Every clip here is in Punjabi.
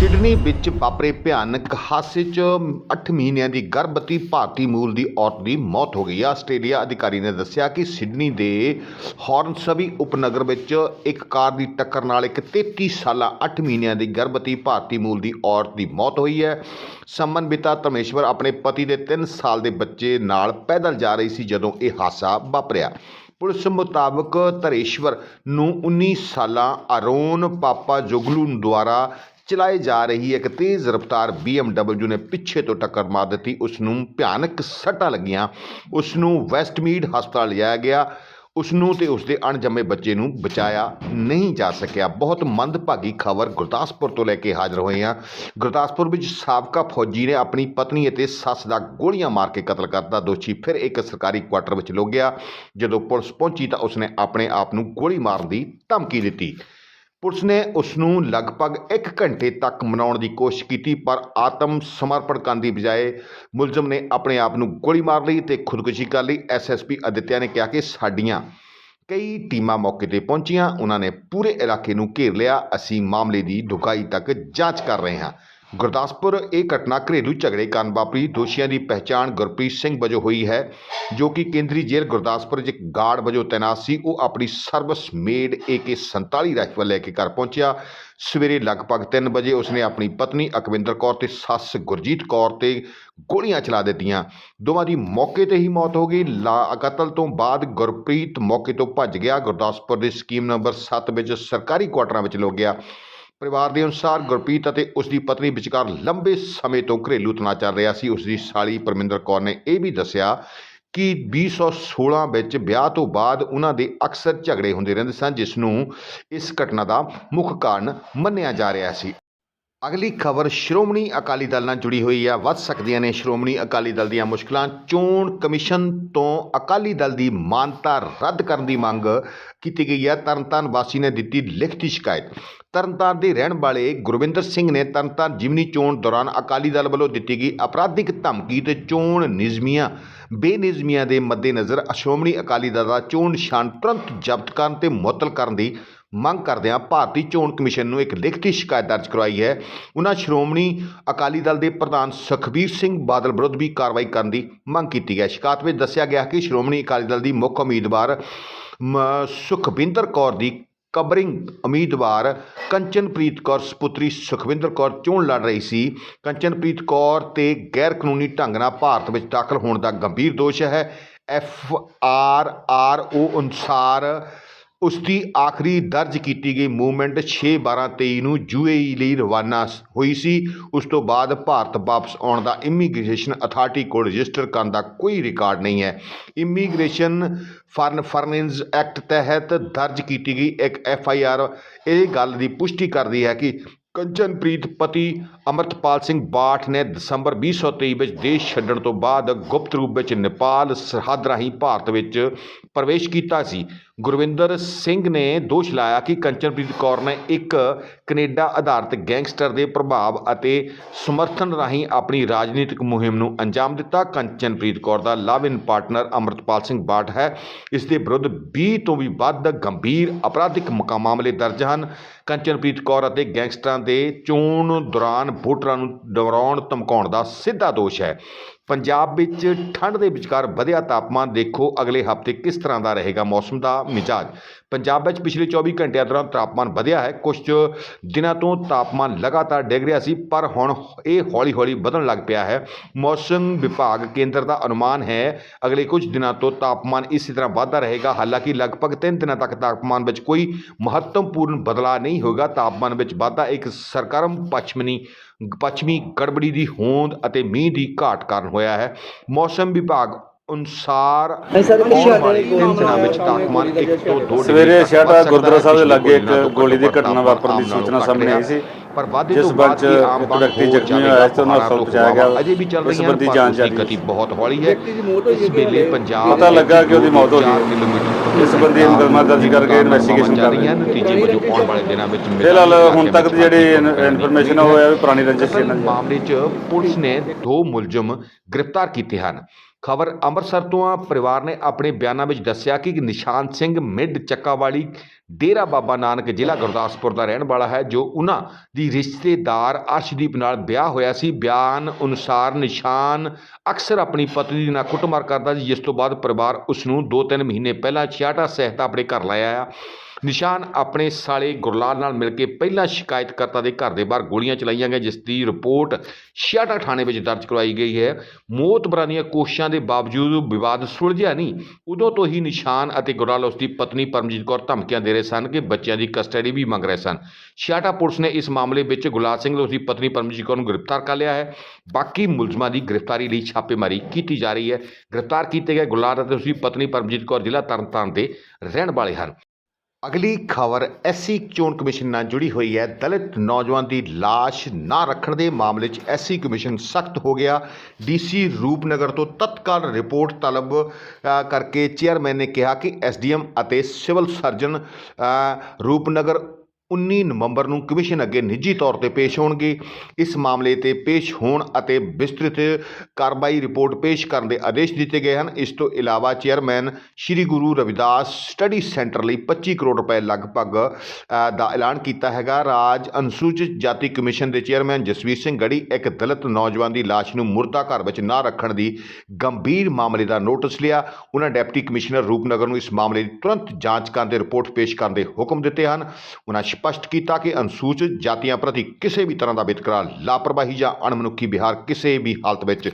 ਸਿਡਨੀ ਵਿੱਚ ਵਾਪਰੇ ਭਿਆਨਕ ਹਾਦਸੇ 'ਚ 8 ਮਹੀਨਿਆਂ ਦੀ ਗਰਭਵਤੀ ਭਾਰਤੀ ਮੂਲ ਦੀ ਔਰਤ ਦੀ ਮੌਤ ਹੋ ਗਈ ਆਸਟ੍ਰੇਲੀਆ ਅਧਿਕਾਰੀ ਨੇ ਦੱਸਿਆ ਕਿ ਸਿਡਨੀ ਦੇ ਹੌਰਨਸਬੀ ਉਪਨਗਰ ਵਿੱਚ ਇੱਕ ਕਾਰ ਦੀ ਟੱਕਰ ਨਾਲ ਇੱਕ 33 ਸਾਲਾ 8 ਮਹੀਨਿਆਂ ਦੀ ਗਰਭਵਤੀ ਭਾਰਤੀ ਮੂਲ ਦੀ ਔਰਤ ਦੀ ਮੌਤ ਹੋਈ ਹੈ। ਸੰਮਨਬਿਤਾ ਧਰਮੇਸ਼ਵਰ ਆਪਣੇ ਪਤੀ ਦੇ 3 ਸਾਲ ਦੇ ਬੱਚੇ ਨਾਲ ਪੈਦਲ ਜਾ ਰਹੀ ਸੀ ਜਦੋਂ ਇਹ ਹਾਦਸਾ ਵਾਪਰਿਆ। ਪੁਲਿਸ ਮੁਤਾਬਕ ਧਰੇਸ਼ਵਰ ਨੂੰ 19 ਸਾਲਾਂ ਅਰੋਨ ਪਾਪਾ ਜੋਗਲੂ ਦੁਆਰਾ ਚਲਾਈ ਜਾ ਰਹੀ ਇੱਕ ਤੇਜ਼ ਰਫ਼ਤਾਰ BMW ਨੇ ਪਿੱਛੇ ਤੋਂ ਟੱਕਰ ਮਾਰ ਦਿੱਤੀ। ਉਸ ਨੂੰ ਭਿਆਨਕ ਸੱਟਾਂ ਲੱਗੀਆਂ। ਉਸ ਨੂੰ ਵੈਸਟਮੀਡ ਹਸਪਤਾਲ ਲਿਆਇਆ ਗਿਆ। ਉਸ ਨੂੰ ਤੇ ਉਸ ਦੇ ਅਣਜੰਮੇ ਬੱਚੇ ਨੂੰ ਬਚਾਇਆ ਨਹੀਂ ਜਾ ਸਕਿਆ। ਬਹੁਤ ਮੰਦਭਾਗੀ ਖਬਰ ਗੁਰਦਾਸਪੁਰ ਤੋਂ ਲੈ ਕੇ ਹਾਜ਼ਰ ਹੋਏ ਹਾਂ। ਗੁਰਦਾਸਪੁਰ ਵਿੱਚ ਸਾਬਕਾ ਫੌਜੀ ਨੇ ਆਪਣੀ ਪਤਨੀ ਅਤੇ ਸੱਸ ਦਾ ਗੋਲੀਆਂ ਮਾਰ ਕੇ ਕਤਲ ਕਰਤਾ। ਦੋਸ਼ੀ ਫਿਰ ਇੱਕ ਸਰਕਾਰੀ ਕੁਆਟਰ ਵਿੱਚ ਲੁਕ ਗਿਆ। ਜਦੋਂ ਪੁਲਿਸ ਪਹੁੰਚੀ ਤਾਂ ਉਸਨੇ ਆਪਣੇ ਆਪ ਨੂੰ ਗੋਲੀ ਮਾਰਨ ਦੀ ਧਮਕੀ ਦਿੱਤੀ। ਪੁਲਿਸ ਨੇ ਉਸ ਨੂੰ ਲਗਭਗ 1 ਘੰਟੇ ਤੱਕ ਮਨਾਉਣ ਦੀ ਕੋਸ਼ਿਸ਼ ਕੀਤੀ, ਪਰ ਆਤਮ ਸਮਰਪਣ ਕਰਨ ਦੀ ਬਜਾਏ ਮੁਲਜ਼ਮ ਨੇ ਆਪਣੇ ਆਪ ਨੂੰ ਗੋਲੀ ਮਾਰ ਲਈ ਤੇ ਖੁਦਕੁਸ਼ੀ ਕਰ ਲਈ। ਐਸਐਸਪੀ ਅਦਿੱਤਿਆ ਨੇ ਕਿਹਾ ਕਿ ਸਾਡੀਆਂ ਕਈ ਟੀਮਾਂ ਮੌਕੇ ਤੇ ਪਹੁੰਚੀਆਂ, ਉਹਨਾਂ ਨੇ ਪੂਰੇ ਇਲਾਕੇ ਨੂੰ ਘੇਰ ਲਿਆ। ਅਸੀਂ ਮਾਮਲੇ ਦੀ ਡੂੰਘਾਈ ਤੱਕ ਜਾਂਚ ਕਰ ਰਹੇ ਹਾਂ। ਗੁਰਦਾਸਪੁਰ ਇਹ ਘਟਨਾ ਘਰੇਲੂ ਝਗੜੇ ਕਾਰਨ ਵਾਪਰੀ। ਦੋਸ਼ੀਆਂ ਦੀ ਪਹਿਚਾਣ ਗੁਰਪ੍ਰੀਤ ਸਿੰਘ ਵਜੋਂ ਹੋਈ ਹੈ, ਜੋ ਕਿ ਕੇਂਦਰੀ ਜੇਲ੍ਹ ਗੁਰਦਾਸਪੁਰ 'ਚ ਗਾਰਡ ਵਜੋਂ ਤੈਨਾਤ ਸੀ। ਉਹ ਆਪਣੀ ਸਰਵਿਸ ਮੇਡ AK47 ਰਾਈਫਲ ਲੈ ਕੇ ਘਰ ਪਹੁੰਚਿਆ। ਸਵੇਰੇ ਲਗਭਗ 3 ਵਜੇ ਉਸਨੇ ਆਪਣੀ ਪਤਨੀ ਅਕਵਿੰਦਰ ਕੌਰ ਤੇ ਸੱਸ ਗੁਰਜੀਤ ਕੌਰ ਤੇ ਗੋਲੀਆਂ ਚਲਾ ਦਿੱਤੀਆਂ। ਦੋਵਾਂ ਦੀ ਮੌਕੇ ਤੇ ਹੀ ਮੌਤ ਹੋ ਗਈ। ਲਾ ਕਤਲ ਤੋਂ ਬਾਅਦ ਗੁਰਪ੍ਰੀਤ ਮੌਕੇ ਤੋਂ ਭੱਜ ਗਿਆ। ਗੁਰਦਾਸਪੁਰ ਦੇ ਸਕੀਮ ਨੰਬਰ 7 ਵਿੱਚ ਸਰਕਾਰੀ ਕੁਆਟਰਾਂ ਵਿੱਚ ਲੁਕ ਗਿਆ ਪਰਿਵਾਰ ਦੇ ਅਨੁਸਾਰ ਗੁਰਪ੍ਰੀਤ ਅਤੇ ਉਸ ਦੀ ਪਤਨੀ ਵਿਚਕਾਰ ਲੰਬੇ ਸਮੇਂ ਤੋਂ ਘਰੇਲੂ ਤਣਾਅ ਚੱਲ ਰਿਹਾ ਸੀ। ਉਸ ਦੀ ਸਾਲੀ ਪਰਮਿੰਦਰ ਕੌਰ ਨੇ ਇਹ ਵੀ ਦੱਸਿਆ ਕਿ 2016 ਵਿੱਚ ਵਿਆਹ ਤੋਂ ਬਾਅਦ ਉਹਨਾਂ ਦੇ ਅਕਸਰ ਝਗੜੇ ਹੁੰਦੇ ਰਹਿੰਦੇ ਸਨ ਜਿਸ ਨੂੰ ਇਸ ਘਟਨਾ ਦਾ ਮੁੱਖ ਕਾਰਨ ਮੰਨਿਆ ਜਾ ਰਿਹਾ ਸੀ। ਅਗਲੀ ਖਬਰ ਸ਼੍ਰੋਮਣੀ ਅਕਾਲੀ ਦਲ ਨਾਲ ਜੁੜੀ ਹੋਈ ਆ। ਵੱਧ ਸਕਦੀਆਂ ਨੇ ਸ਼੍ਰੋਮਣੀ ਅਕਾਲੀ ਦਲ ਦੀਆਂ ਮੁਸ਼ਕਲਾਂ। ਚੋਣ ਕਮਿਸ਼ਨ ਤੋਂ ਅਕਾਲੀ ਦਲ ਦੀ ਮਾਨਤਾ ਰੱਦ ਕਰਨ ਦੀ ਮੰਗ ਕੀਤੀ ਗਈ ਹੈ ਤਰਨਤਾਰਨ ਵਾਸੀ ਨੇ ਦਿੱਤੀ ਲਿਖਤੀ ਸ਼ਿਕਾਇਤ। ਤਰਨਤਾਰਨ ਦੇ ਰਹਿਣ ਵਾਲੇ ਗੁਰਵਿੰਦਰ ਸਿੰਘ ਨੇ ਤਰਨਤਾਰਨ ਜਿਮਨੀ ਚੋਣ ਦੌਰਾਨ ਅਕਾਲੀ ਦਲ ਵੱਲੋਂ ਦਿੱਤੀ ਗਈ ਅਪਰਾਧਿਕ ਧਮਕੀ ਤੇ ਚੋਣ ਨਿਯਮੀਆਂ, ਬੇਨਿਯਮੀਆਂ ਦੇ ਮੱਦੇਨਜ਼ਰ ਸ਼੍ਰੋਮਣੀ ਅਕਾਲੀ ਦਲ ਦਾ ਚੋਣ ਨਿਸ਼ਾਨ ਤੁਰੰਤ ਜ਼ਬਤ ਕਰਨ ਤੇ ਮੁਅੱਤਲ ਕਰਨ ਦੀ ਮੰਗ ਕਰਦਿਆਂ ਭਾਰਤੀ ਚੋਣ ਕਮਿਸ਼ਨ ਨੂੰ ਇੱਕ ਲਿਖਤੀ ਸ਼ਿਕਾਇਤ ਦਰਜ ਕਰਵਾਈ ਹੈ। ਉਹਨਾਂ ਸ਼੍ਰੋਮਣੀ ਅਕਾਲੀ ਦਲ ਦੇ ਪ੍ਰਧਾਨ ਸੁਖਬੀਰ ਸਿੰਘ ਬਾਦਲ ਵਿਰੁੱਧ ਵੀ ਕਾਰਵਾਈ ਕਰਨ ਦੀ ਮੰਗ ਕੀਤੀ ਹੈ। ਸ਼ਿਕਾਇਤ ਵਿੱਚ ਦੱਸਿਆ ਗਿਆ ਕਿ ਸ਼੍ਰੋਮਣੀ ਅਕਾਲੀ ਦਲ ਦੀ ਮੁੱਖ ਉਮੀਦਵਾਰ ਮ- ਸੁਖਵਿੰਦਰ ਕੌਰ ਦੀ ਕਬਰਿੰਗ ਉਮੀਦਵਾਰ ਕੰਚਨਪ੍ਰੀਤ ਕੌਰ ਸੁਪੁੱਤਰੀ ਸੁਖਵਿੰਦਰ ਕੌਰ ਚੋਣ ਲੜ ਰਹੀ ਸੀ। ਕੰਚਨਪ੍ਰੀਤ ਕੌਰ ਤੇ ਗੈਰ ਕਾਨੂੰਨੀ ਢੰਗ ਨਾਲ ਭਾਰਤ ਵਿੱਚ ਦਾਖਲ ਹੋਣ ਦਾ ਗੰਭੀਰ ਦੋਸ਼ ਹੈ। ਐਫ ਆਰ ਆਰ ਓ ਅਨੁਸਾਰ ਉਸ ਦੀ ਆਖਰੀ ਦਰਜ ਕੀਤੀ ਗਈ ਮੂਵਮੈਂਟ 6/12/23 ਨੂੰ ਯੂਏਈ ਲਈ ਰਵਾਨਾ ਹੋਈ ਸੀ। ਉਸ ਤੋਂ ਬਾਅਦ ਭਾਰਤ ਵਾਪਸ ਆਉਣ ਦਾ ਇਮੀਗ੍ਰੇਸ਼ਨ ਅਥਾਰਟੀ ਕੋਲ ਰਜਿਸਟਰ ਕਰਨ ਦਾ ਕੋਈ ਰਿਕਾਰਡ ਨਹੀਂ ਹੈ। ਇਮੀਗ੍ਰੇਸ਼ਨ ਫਰਨ ਫਰਨਿੰਸ ਐਕਟ ਤਹਿਤ ਦਰਜ ਕੀਤੀ ਗਈ ਇੱਕ ਐਫ ਆਈ ਆਰ। ਇਹ ਗੱਲ ਦੀ ਪੁਸ਼ਟੀ ਕਰਦੀ ਹੈ ਕਿ ਕੰਚਨਪ੍ਰੀਤ ਪਤੀ ਅਮਰਤਪਾਲ ਸਿੰਘ ਬਾਠ ਨੇ ਦਸੰਬਰ 2023 ਵਿੱਚ ਦੇਸ਼ ਛੱਡਣ ਤੋਂ ਬਾਅਦ ਗੁਪਤ ਰੂਪ ਵਿੱਚ ਨੇਪਾਲ ਸਰਹੱਦ ਰਾਹੀਂ ਭਾਰਤ ਵਿੱਚ ਪ੍ਰਵੇਸ਼ ਕੀਤਾ ਸੀ। ਗੁਰਵਿੰਦਰ ਸਿੰਘ ਨੇ ਦੋਸ਼ ਲਾਇਆ ਕਿ ਕੰਚਨਪ੍ਰੀਤ ਕੌਰ ਨੇ ਇੱਕ ਕੈਨੇਡਾ ਆਧਾਰਿਤ ਗੈਂਗਸਟਰ ਦੇ ਪ੍ਰਭਾਵ ਅਤੇ ਸਮਰਥਨ ਰਾਹੀਂ ਆਪਣੀ ਰਾਜਨੀਤਿਕ ਮੁਹਿੰਮ ਨੂੰ ਅੰਜਾਮ ਦਿੱਤਾ। ਕੰਚਨਪ੍ਰੀਤ ਕੌਰ ਦਾ live in partner Amritpal Singh ਬਾਟ ਹੈ। ਇਸ ਦੇ ਵਿਰੁੱਧ 20 ਤੋਂ ਵੀ ਵੱਧ ਗੰਭੀਰ ਅਪਰਾਧਿਕ ਮੁਕਾ- ਮਾਮਲੇ ਦਰਜ ਹਨ। ਕੰਚਨਪ੍ਰੀਤ ਕੌਰ ਅਤੇ ਗੈਂਗਸਟਰਾਂ ਦੇ ਚੋਣ ਦੌਰਾਨ ਵੋਟਰਾਂ ਨੂੰ ਡਰਾਉਣ, ਧਮਕਾਉਣ ਦਾ ਸਿੱਧਾ ਦੋਸ਼ ਹੈ। ਪੰਜਾਬ ਵਿੱਚ ਠੰਡ ਦੇ ਵਿਚਕਾਰ ਵਧਿਆ ਤਾਪਮਾਨ ਦੇਖੋ ਅਗਲੇ ਹਫ਼ਤੇ ਕਿਸ ਤਰ੍ਹਾਂ ਦਾ ਰਹੇਗਾ ਮੌਸਮ ਦਾ ਮਿਜਾਜ। ਪੰਜਾਬ ਵਿੱਚ ਪਿਛਲੇ 24 ਘੰਟਿਆਂ ਦੌਰਾਨ ਤਾਪਮਾਨ ਵਧਿਆ ਹੈ। ਕੁਝ ਦਿਨਾਂ ਤੋਂ ਤਾਪਮਾਨ ਲਗਾਤਾਰ ਡਿੱਗ ਰਿਹਾ ਸੀ, ਪਰ ਹੁਣ ਇਹ ਹੌਲੀ-ਹੌਲੀ ਵਧਣ ਲੱਗ ਪਿਆ ਹੈ। ਮੌਸਮ ਵਿਭਾਗ ਕੇਂਦਰ ਦਾ ਅਨੁਮਾਨ ਹੈ, ਅਗਲੇ ਕੁਝ ਦਿਨਾਂ ਤੋਂ ਤਾਪਮਾਨ ਇਸੇ ਤਰ੍ਹਾਂ ਵਧਦਾ ਰਹੇਗਾ। ਹਾਲਾਂਕਿ ਲਗਭਗ 3 ਦਿਨਾਂ ਤੱਕ ਤਾਪਮਾਨ ਵਿੱਚ ਕੋਈ ਮਹੱਤਵਪੂਰਨ ਬਦਲਾਅ ਨਹੀਂ ਹੋਏਗਾ। ਤਾਪਮਾਨ ਵਿੱਚ ਵਾਧਾ ਇੱਕ ਸਰਗਰਮ ਪੱਛਮੀ ਪੱਛਮੀ ਗੜਬੜੀ ਦੀ ਹੋਂਦ ਅਤੇ ਮੀਂਹ ਦੀ ਘਾਟ ਕਾਰਨ ਹੋਇਆ ਹੈ। ਮੌਸਮ ਵਿਭਾਗ ਅਨੁਸਾਰ ਨਹੀਂ ਸਰ, ਆਉਣ ਪਿੱਛੇ ਵਾਲੇ ਹਟੇ ਤਿੰਨ ਦਿਨਾਂ ਵਿੱਚ ਤਾਪਮਾਨ 1 ਤੋਂ 2 ਸਵੇਰੇ ਛਿਆਟਾ ਗੁਰਦੁਆਰਾ ਸਾਹਿਬ ਦੇ ਲਾਗੇ ਇੱਕ ਗੋਲੀ ਦੀ ਘਟਨਾ ਵਾਪਰਨ ਦੀ ਸੂਚਨਾ ਸਾਹਮਣੇ ਆਈ ਸੀ। ਪਰ ਵਾਧੇ ਜਿਸ ਤੋਂ ਬਾਅਦ ਇਹ ਆਮ ਵਿਅਕਤੀ ਹੋ ਜ਼ਖਮੀ ਹੋਇਆ ਇਸ ਤੋਂ ਜਾਵੇਗਾ, ਹਸਪਤਾਲ ਪਹੁੰਚਾਇਆ ਗਿਆ ਅਜੇ ਵੀ ਚੱਲ ਸੰਬੰਧੀ ਪਰ ਜਾਂਚ ਜਾਰੀ ਗਤੀ ਬਹੁਤ ਹੌਲੀ ਹੈ। ਇਸ ਵੇਲੇ ਪੰਜਾਬ ਪਤਾ ਲੱਗਾ ਕਿ ਉਹਦੀ ਮੌਤ ਹੋ ਗਈ। ਇਸ ਸੰਬੰਧੀ ਮੁਕੱਦਮਾ ਦਰਜ ਕਰਕੇ ਇਨਵੈਸਟੀਗੇਸ਼ਨ ਚੱਲ ਕਰ ਰਹੀ ਹੈ। ਰਹੇ ਨਤੀਜੇ ਵਜੋਂ ਆਉਣ ਵਾਲੇ ਦਿਨਾਂ ਵਿੱਚ ਫਿਲਹਾਲ ਹੁਣ ਤੱਕ ਦੀ ਜਿਹੜੀ ਇਨਫੋਰਮੇਸ਼ਨ ਉਹ ਹੈ ਵੀ ਪੁਰਾਣੀ ਰੰਜਿਸ਼ ਇਹਨਾਂ ਦੀ ਮਾਮਲੇ 'ਚ ਪੁਲਿਸ ਨੇ ਦੋ ਮੁਲਜ਼ਮ ਗ੍ਰਿਫਤਾਰ ਕੀਤੇ ਹਨ। ਖਬਰ ਅੰਮ੍ਰਿਤਸਰ ਤੋਂ ਆ, ਪਰਿਵਾਰ ਨੇ ਆਪਣੇ ਬਿਆਨਾਂ ਵਿੱਚ ਦੱਸਿਆ ਕਿ ਨਿਸ਼ਾਨ ਸਿੰਘ ਮਿੱਡ ਚੱਕਾਵਾਲੀ ਡੇਰਾ ਬਾਬਾ ਨਾਨਕ ਜ਼ਿਲ੍ਹਾ ਗੁਰਦਾਸਪੁਰ ਦਾ ਰਹਿਣ ਵਾਲਾ ਹੈ, ਜੋ ਉਹਨਾਂ ਦੀ ਰਿਸ਼ਤੇਦਾਰ ਅਰਸ਼ਦੀਪ ਨਾਲ ਵਿਆਹ ਹੋਇਆ ਸੀ। ਬਿਆਨ ਅਨੁਸਾਰ ਨਿਸ਼ਾਨ ਅਕਸਰ ਆਪਣੀ ਪਤਨੀ ਦੀ ਨਾਲ ਕੁੱਟਮਾਰ ਕਰਦਾ ਸੀ, ਜਿਸ ਤੋਂ ਬਾਅਦ ਪਰਿਵਾਰ ਉਸ ਨੂੰ 2-3 ਮਹੀਨੇ ਪਹਿਲਾਂ ਛਿਆਟਾ ਸਹਿਤਾ ਆਪਣੇ ਘਰ ਲਾਇਆ ਆ ਨਿਸ਼ਾਨ ਆਪਣੇ ਸਾਲੇ ਗੁਰਲਾਲ ਨਾਲ ਮਿਲ ਕੇ ਪਹਿਲਾਂ ਸ਼ਿਕਾਇਤਕਰਤਾ ਦੇ ਘਰ ਦੇ ਬਾਹਰ ਗੋਲੀਆਂ ਚਲਾਈਆਂ ਗਈਆਂ, ਜਿਸ ਦੀ ਰਿਪੋਰਟ ਛਿਆਟਾ ਥਾਣੇ ਵਿੱਚ ਦਰਜ ਕਰਵਾਈ ਗਈ ਹੈ। ਮੌਤਬਰਾਂ ਦੀਆਂ ਕੋਸ਼ਿਸ਼ਾਂ ਦੇ ਬਾਵਜੂਦ ਵਿਵਾਦ ਸੁਲਝਿਆ ਨਹੀਂ, ਉਦੋਂ ਤੋਂ ਹੀ ਨਿਸ਼ਾਨ ਅਤੇ ਗੁਰਲਾਲ ਉਸ ਦੀ ਪਤਨੀ ਪਰਮਜੀਤ ਕੌਰ ਧਮਕੀਆਂ ਦੇ ਰਹੇ ਸਨ ਕਿ ਬੱਚਿਆਂ ਦੀ ਕਸਟਡੀ ਵੀ ਮੰਗ ਰਹੇ ਸਨ। ਛਿਆਟਾ ਪੁਲਿਸ ਨੇ ਇਸ ਮਾਮਲੇ ਵਿੱਚ ਗੁਲਾਲ ਸਿੰਘ ਤੇ ਉਸ ਦੀ ਪਤਨੀ ਪਰਮਜੀਤ ਕੌਰ ਨੂੰ ਗ੍ਰਿਫਤਾਰ ਕਰ ਲਿਆ ਹੈ। ਬਾਕੀ ਮੁਲਜ਼ਮਾਂ ਦੀ ਗ੍ਰਿਫਤਾਰੀ ਲਈ ਛਾਪੇਮਾਰੀ ਕੀਤੀ ਜਾ ਰਹੀ ਹੈ। ਗ੍ਰਿਫਤਾਰ ਕੀਤੇ ਗਏ ਗੁਲਾਲ ਅਤੇ ਉਸ ਦੀ ਪਤਨੀ ਪਰਮਜੀਤ ਕੌਰ ਜ਼ਿਲ੍ਹਾ ਤਰਨਤਾਰਨ ਦੇ ਰਹਿਣ ਵਾਲੇ ਹਨ। ਅਗਲੀ ਖਬਰ, ਐਸਸੀ ਚੋਣ ਕਮਿਸ਼ਨ ਨਾਲ ਜੁੜੀ ਹੋਈ ਹੈ। ਦਲਿਤ ਨੌਜਵਾਨ ਦੀ ਲਾਸ਼ ਨਾ ਰੱਖਣ ਦੇ ਮਾਮਲੇ 'ਚ ਐਸਸੀ ਕਮਿਸ਼ਨ ਸਖਤ ਹੋ ਗਿਆ। ਡੀਸੀ ਰੂਪਨਗਰ ਤੋਂ ਤਤਕਾਲ ਰਿਪੋਰਟ ਤਲਬ ਕਰਕੇ ਚੇਅਰਮੈਨ ਨੇ ਕਿਹਾ ਕਿ ਐਸਡੀਐਮ ਅਤੇ ਸਿਵਲ ਸਰਜਨ ਰੂਪਨਗਰ 19 ਨਵੰਬਰ ਨੂੰ ਕਮਿਸ਼ਨ ਅੱਗੇ ਨਿੱਜੀ ਤੌਰ ਤੇ ਪੇਸ਼ ਹੋਣਗੇ। ਇਸ ਮਾਮਲੇ ਤੇ ਪੇਸ਼ ਹੋਣ ਅਤੇ ਵਿਸਤ੍ਰਿਤ ਕਾਰਵਾਈ ਰਿਪੋਰਟ ਪੇਸ਼ ਕਰਨ ਦੇ ਆਦੇਸ਼ ਦਿੱਤੇ ਗਏ ਹਨ। ਇਸ ਤੋਂ ਇਲਾਵਾ chairman Shri Guru Ravidas study centre ਲਈ 25 ਕਰੋੜ ਰੁਪਏ ਲਗਭਗ ਦਾ ਐਲਾਨ ਕੀਤਾ ਹੈਗਾ। ਰਾਜ ਅਨੁਸੂਚਿਤ ਜਾਤੀ ਕਮਿਸ਼ਨ ਦੇ ਚੇਅਰਮੈਨ ਜਸਵੀਰ ਸਿੰਘ ਗੜੀ ਇੱਕ ਦਲਿਤ ਨੌਜਵਾਨ ਦੀ ਲਾਸ਼ ਨੂੰ ਮੁਰਦਾ ਘਰ ਵਿੱਚ ਨਾ ਰੱਖਣ ਦੀ ਗੰਭੀਰ ਮਾਮਲੇ ਦਾ ਨੋਟਿਸ ਲਿਆ। ਉਹਨਾਂ ਡਿਪਟੀ ਕਮਿਸ਼ਨਰ ਰੂਪਨਗਰ ਨੂੰ ਇਸ ਮਾਮਲੇ ਦੀ ਤੁਰੰਤ ਜਾਂਚ ਕਰਨ ਦੇ ਰਿਪੋਰਟ ਪੇਸ਼ ਕਰਨ ਦੇ ਹੁਕਮ ਦਿੱਤੇ ਹਨ। ਉਹਨਾਂ ਸਪਸ਼ਟ ਕੀਤਾ ਕਿ ਅਨੁਸੂਚਿਤ ਜਾਤੀਆਂ ਪ੍ਰਤੀ ਕਿਸੇ ਵੀ ਤਰ੍ਹਾਂ ਦਾ ਵਿਤਕਰਾ, ਲਾਪਰਵਾਹੀ ਜਾਂ ਅਣਮਨੁੱਖੀ ਵਿਹਾਰ ਕਿਸੇ ਵੀ ਹਾਲਤ ਵਿੱਚ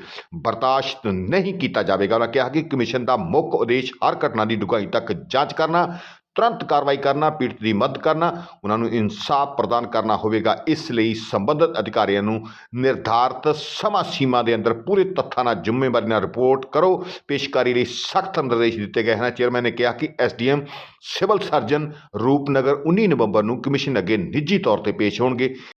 ਬਰਦਾਸ਼ਤ ਨਹੀਂ ਕੀਤਾ ਜਾਵੇਗਾ। ਉਹਨਾਂ ਕਿਹਾ ਕਿ ਕਮਿਸ਼ਨ ਦਾ ਮੁੱਖ ਉਦੇਸ਼ ਹਰ ਘਟਨਾ ਦੀ ਡੂੰਘਾਈ ਤੱਕ ਜਾਂਚ ਕਰਨਾ ਤੁਰੰਤ ਕਾਰਵਾਈ ਕਰਨਾ, ਪੀੜਤ ਦੀ ਮਦਦ ਕਰਨਾ, ਉਹਨਾਂ ਨੂੰ ਇਨਸਾਫ ਪ੍ਰਦਾਨ ਕਰਨਾ ਹੋਵੇਗਾ। ਇਸ ਲਈ ਸੰਬੰਧਿਤ ਅਧਿਕਾਰੀਆਂ ਨੂੰ ਨਿਰਧਾਰਤ ਸਮਾਂ ਸੀਮਾ ਦੇ ਅੰਦਰ ਪੂਰੇ ਤੱਥਾਂ ਨਾਲ ਜ਼ਿੰਮੇਵਾਰੀ ਨਾਲ ਰਿਪੋਰਟ ਕਰੋ। ਪੇਸ਼ਕਾਰੀ ਲਈ ਸਖਤ ਨਿਰਦੇਸ਼ ਦਿੱਤੇ ਗਏ ਹਨ। ਚੇਅਰਮੈਨ ਨੇ ਕਿਹਾ ਕਿ ਐਸਡੀਐਮ, ਸਿਵਲ ਸਰਜਨ ਰੂਪਨਗਰ 19 ਨਵੰਬਰ ਨੂੰ ਕਮਿਸ਼ਨ ਅੱਗੇ ਨਿੱਜੀ ਤੌਰ ਤੇ ਪੇਸ਼ ਹੋਣਗੇ।